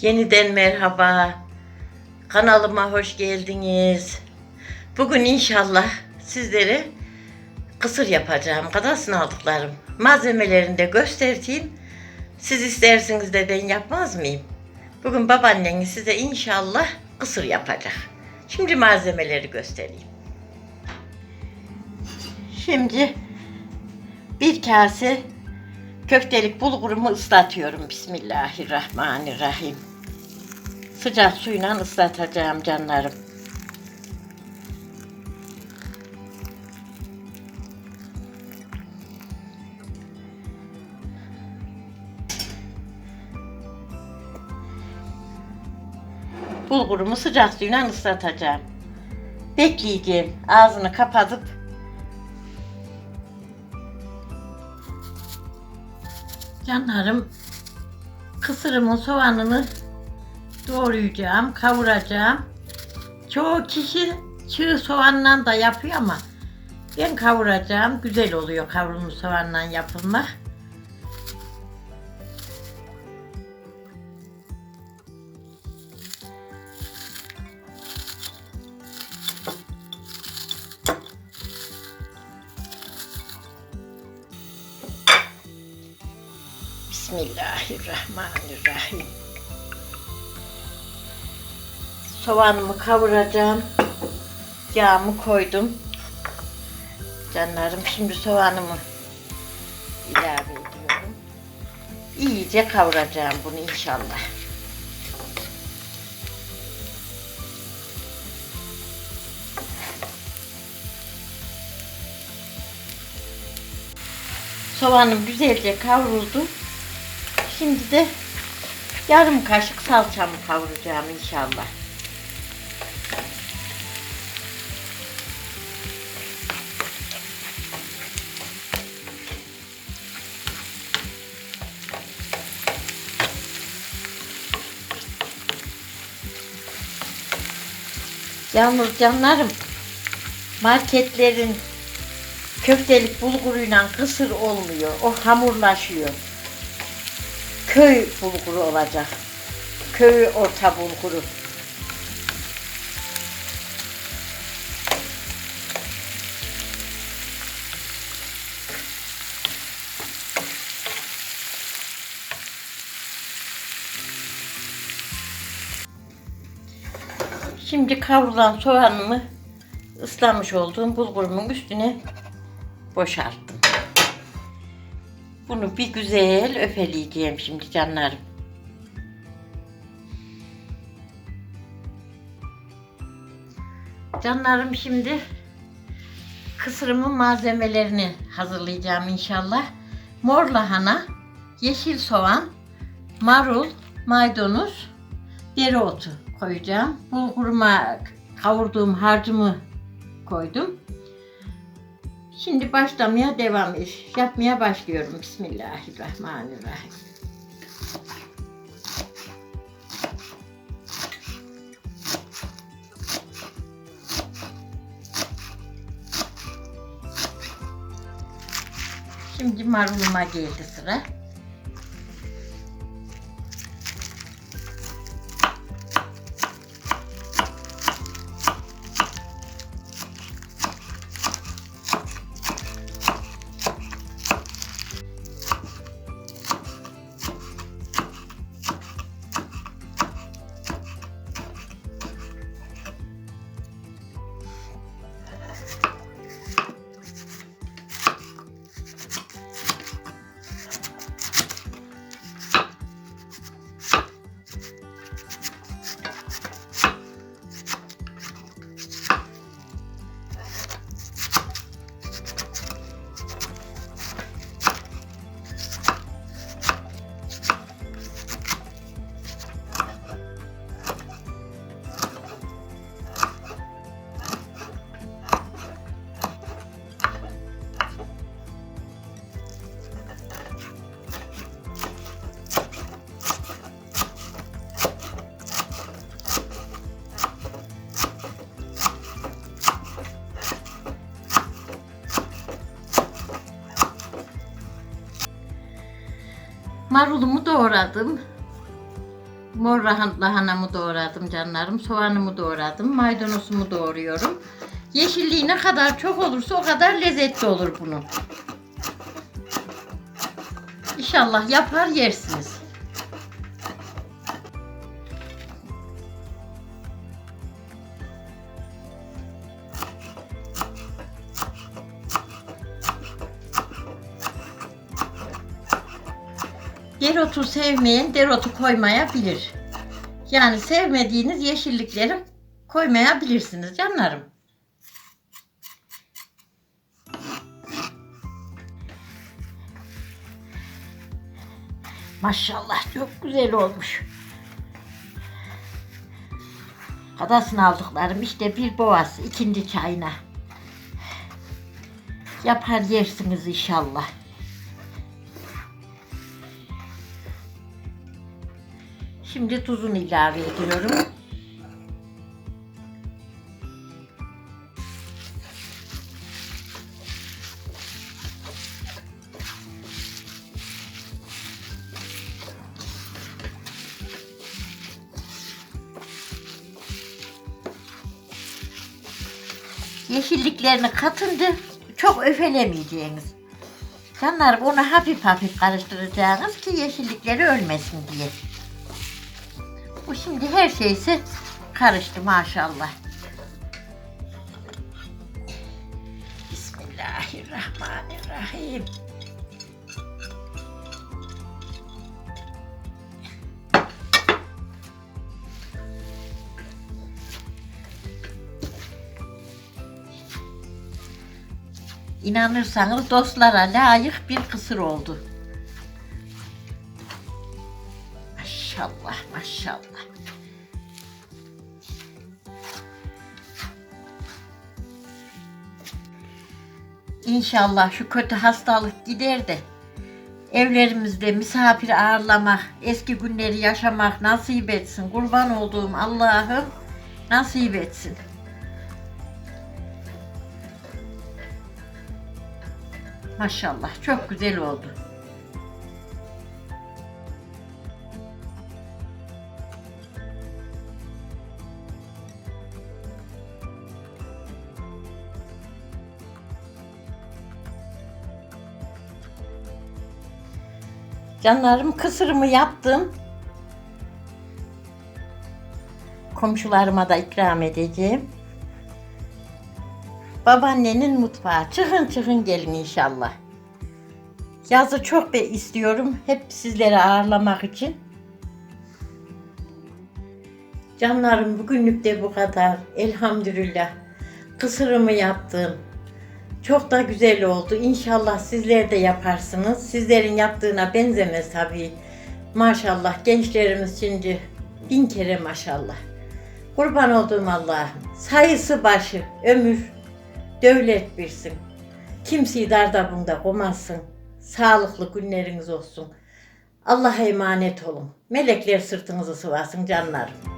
Yeniden merhaba. Kanalıma hoş geldiniz. Bugün inşallah sizlere kısır yapacağım. Kadasını aldıklarım. Malzemelerini de göstereyim. Siz isterseniz de ben yapmaz mıyım? Bugün babaanneniz size inşallah kısır yapacak. Şimdi malzemeleri göstereyim. Şimdi bir kase köftelik bulgurumu ıslatıyorum. Bismillahirrahmanirrahim. Sıcak suyla ıslatacağım canlarım. Bulgurumu sıcak suyla ıslatacağım. Bekleyeceğim. Ağzını kapatıp Canlarım kısırımın soğanını doğrayacağım, kavuracağım. Çoğu kişi çığ soğanla da yapıyor ama ben kavuracağım. Güzel oluyor kavrulmuş soğanla yapılmak. Bismillahirrahmanirrahim. Soğanımı kavuracağım. Yağımı koydum. Canlarım şimdi soğanımı ilave ediyorum. İyice kavuracağım bunu inşallah. Soğanım güzelce kavruldu. Şimdi de yarım kaşık salçamı kavuracağım inşallah. Yalnız canlarım marketlerin köftelik bulguruyla kısır olmuyor. O hamurlaşıyor. Köy bulguru olacak. Köy orta bulguru. Şimdi kavrulan soğanımı ıslamış olduğum bulgurumun üstüne boşalttım. Bunu bir güzel öfeleyeceğim şimdi canlarım. Canlarım şimdi kısırımın malzemelerini hazırlayacağım inşallah. Mor lahana, yeşil soğan, marul, maydanoz, dereotu koyacağım. Bulguruma kavurduğum harcımı koydum. Şimdi başlamaya devam yapmaya başlıyorum. Bismillahirrahmanirrahim. Şimdi maruluma geldi sıra. Marulumu doğradım. Mor lahan- lahanamı doğradım canlarım. Soğanımı doğradım. Maydanozumu doğruyorum. Yeşilliği ne kadar çok olursa o kadar lezzetli olur bunun. İnşallah yapar yersiniz. Dereotu sevmeyen dereotu koymayabilir. Yani sevmediğiniz yeşillikleri koymayabilirsiniz canlarım. Maşallah çok güzel olmuş. Kadasını aldıklarım işte bir boğaz ikinci çayına. Yapar yersiniz inşallah. Şimdi tuzunu ilave ediyorum. Yeşilliklerini katınca çok öfelemeyeceğiniz. Canlarım onu hafif hafif karıştıracaksınız ki yeşillikleri ölmesin diye. Bu şimdi her şeysi karıştı maşallah. Bismillahirrahmanirrahim. İnanırsanız dostlara layık bir kısır oldu. İnşallah şu kötü hastalık gider de evlerimizde misafir ağırlamak, eski günleri yaşamak nasip etsin. Kurban olduğum Allah'ım nasip etsin. Maşallah çok güzel oldu. Canlarım kısırımı yaptım. Komşularıma da ikram edeceğim. Babaannenin mutfağı. Çıkın çıkın gelin inşallah. Yazı çok be istiyorum. Hep sizleri ağırlamak için. Canlarım bugünlük de bu kadar. Elhamdülillah. Kısırımı yaptım. Çok da güzel oldu. İnşallah sizler de yaparsınız. Sizlerin yaptığına benzemez tabii. Maşallah gençlerimiz şimdi bin kere maşallah. Kurban olduğum Allah'ım. Sayısı başı, ömür, devlet bilsin. Kimseyi darda bunda koymazsın. Sağlıklı günleriniz olsun. Allah'a emanet olun. Melekler sırtınızı sıvasın canlarım.